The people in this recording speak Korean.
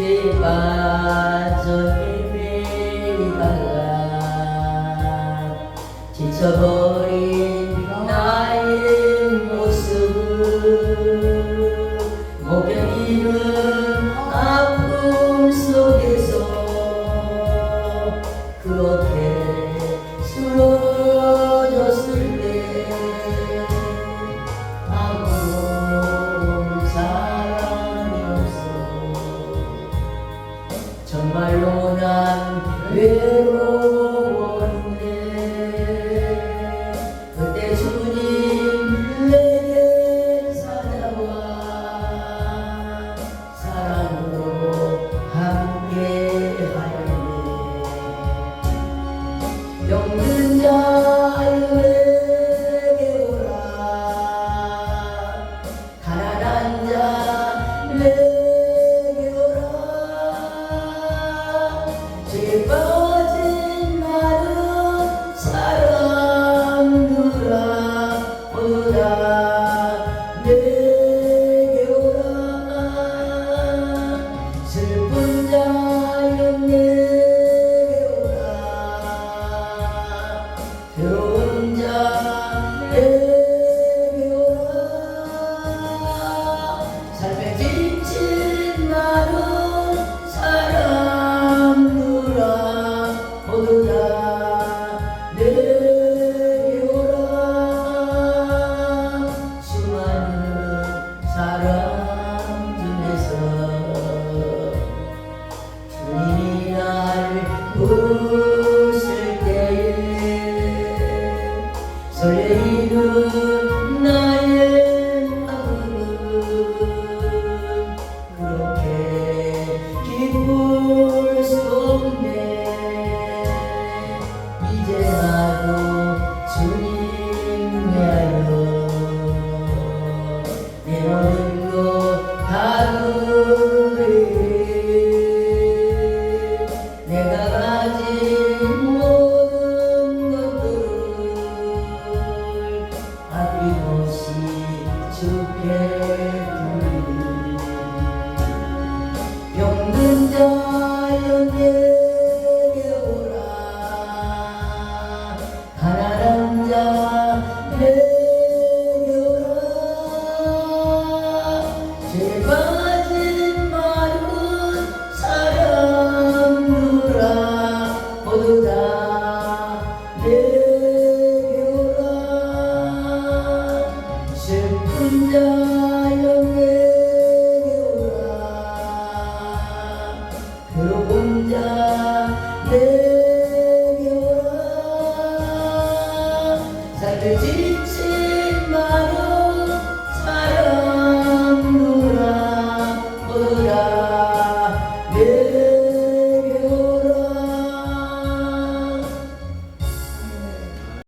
제발 저 헤매달라. 지쳐버린 나의 모습, 목격이는 아픔 속에서 그렇게 정말로 난 외로워. 주께 드리니 병든 자여 내게 오라. 가난한 자 내게 오라. 제발 Yeah.